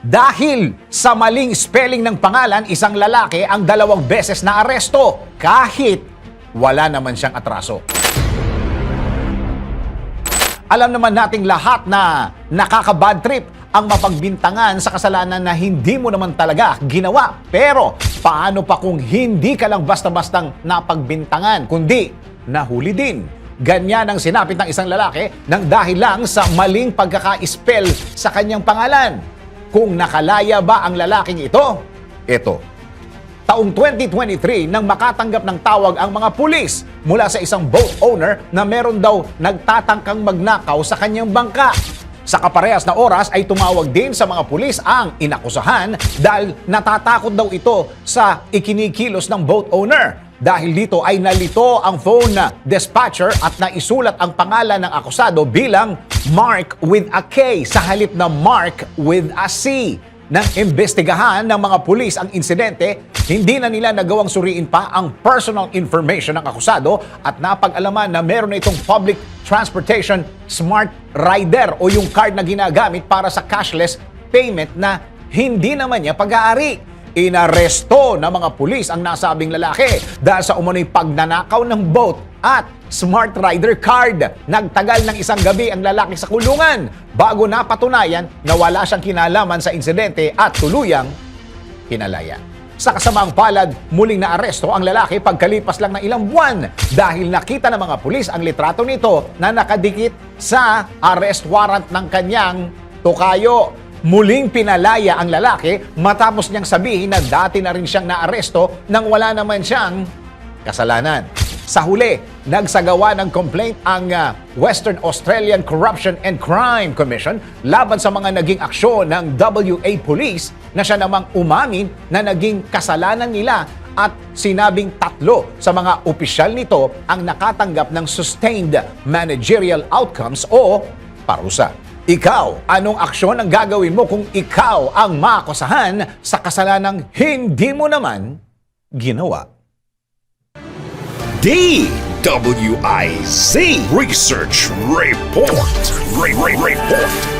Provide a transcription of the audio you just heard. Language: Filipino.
Dahil sa maling spelling ng pangalan, isang lalaki ang dalawang beses na aresto kahit wala naman siyang atraso. Alam naman nating lahat na nakaka-bad trip ang mapagbintangan sa kasalanan na hindi mo naman talaga ginawa. Pero paano pa kung hindi ka lang basta-bastang napagbintangan, kundi nahuli din? Ganyan ang sinapit ng isang lalaki nang dahil lang sa maling pagkaka-spell sa kanyang pangalan. Kung nakalaya ba ang lalaking ito? Ito. Taong 2023 nang makatanggap ng tawag ang mga pulis mula sa isang boat owner na meron daw nagtatangkang magnakaw sa kanyang bangka. Sa kaparehas na oras ay tumawag din sa mga pulis ang inakusahan dahil natatakot daw ito sa ikinikilos ng boat owner. Dahil dito ay nalito ang phone dispatcher at naisulat ang pangalan ng akusado bilang Mark with a K sa halip na Mark with a C. Nang imbestigahan ng mga pulis ang insidente, hindi na nila nagawang suriin pa ang personal information ng akusado at napag-alaman na meron na itong public transportation smart rider o yung card na ginagamit para sa cashless payment na hindi naman niya pag-aari. Inaresto ng mga pulis ang nasabing lalaki dahil sa umano'y pagnanakaw ng boat at Smart Rider Card. Nagtagal ng isang gabi ang lalaki sa kulungan bago napatunayan na wala siyang kinalaman sa insidente at tuluyang hinalaya. Sa kasamaang palad, muling naaresto ang lalaki pagkalipas lang ng ilang buwan dahil nakita ng mga pulis ang litrato nito na nakadikit sa arrest warrant ng kanyang tukayo. Muling pinalaya ang lalaki matapos niyang sabihin na dati na rin siyang naaresto nang wala naman siyang kasalanan. Sa huli, nagsagawa ng complaint ang ah, Western Australian Corruption and Crime Commission laban sa mga naging aksyon ng WA Police na siya namang umamin na naging kasalanan nila at sinabing tatlo sa mga opisyal nito ang nakatanggap ng sustained managerial outcomes o parusa. Ikaw, anong aksyon ang gagawin mo kung ikaw ang makusahan sa kasalanang hindi mo naman ginawa? DWIZ Research Report. Re- re- report.